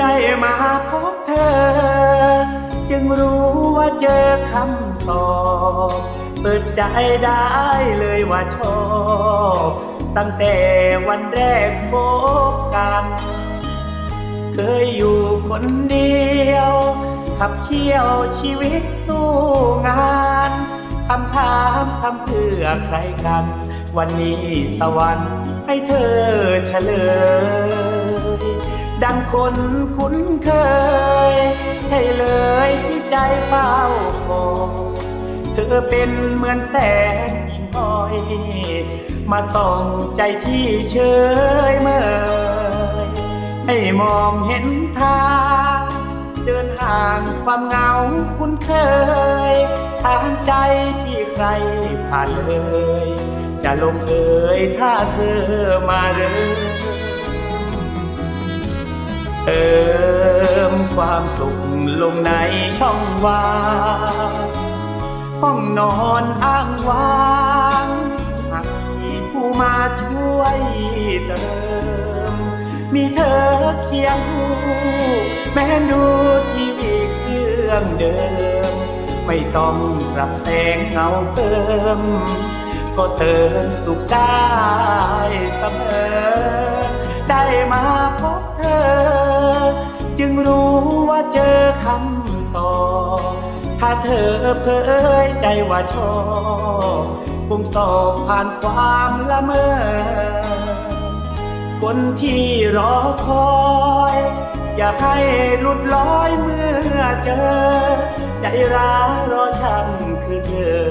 ได้มาพบเธอ จึงรู้ว่าเจอคำตอบเปิดใจได้เลยว่าชอบ ตั้งแต่วันแรกพบกัน เคยอยู่คนเดียว ขับเคี่ยวชีวิตตู้งานคำถามทำเพื่อใครกัน วันนี้สวรรค์ให้เธอเฉลย ดังคนคุ้นเคย ใช่เลยที่ใจเฝ้าคอยเธอเป็นเหมือนแสงหิ่งห้อย มาส่องใจที่เฉยเมยให้มองเห็นทางเดินห่างความเหงาคุ้นเคย ทางใจที่ใครผ่านเลย จะลงเอยถ้าเธอมาเริม เติมความสุขลงในช่องว่างห้องนอนอ้างว้างหากมีผู้มาช่วยเติม มีเธอเคียงคู่แม้ดูทีวีเครื่องเดิม ไม่ต้องปรับแสงเงาเติม ก็เติมสุขได้เสมอ ถ้าเธอเผยใจว่าชอบคงสอบผ่านความละเมอ คนที่รอคอย อย่าให้หลุดลอยเมื่อเจอ ใจร้ายรอฉันคือเธอ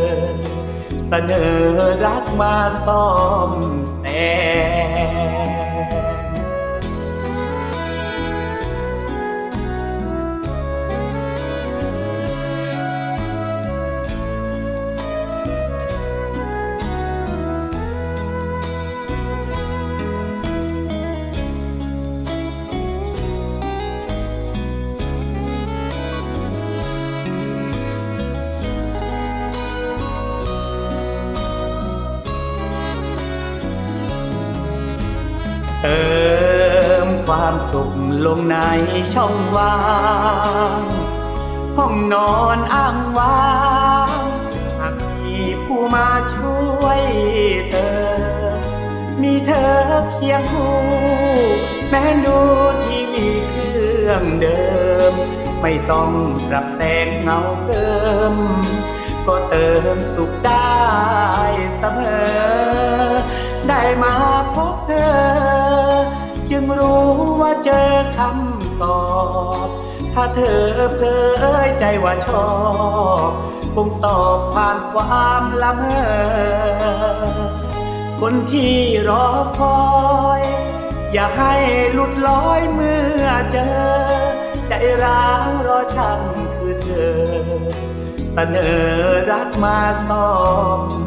เสนอรักมาซ่อมแซม เติมความสุขลงในช่องว่างห้องนอนอ้างว้างหากมีผู้มาช่วยเติมมีเธอเคียงคู่ แม้ดูทีวีเครื่องเดิม ไม่ต้องปรับแสงเงาเติม ก็เติมสุขได้เสมอ ได้มาพบเธอจึงรู้ว่าเจอ คำตอบ ถ้าเธอเผยใจว่าชอบคงสอบผ่านความละเมอ คนที่รอคอย อย่าให้หลุดลอยเมื่อเจอ ใจร้างรอฉันคือเธอ เสนอรักมาซ่อมแซม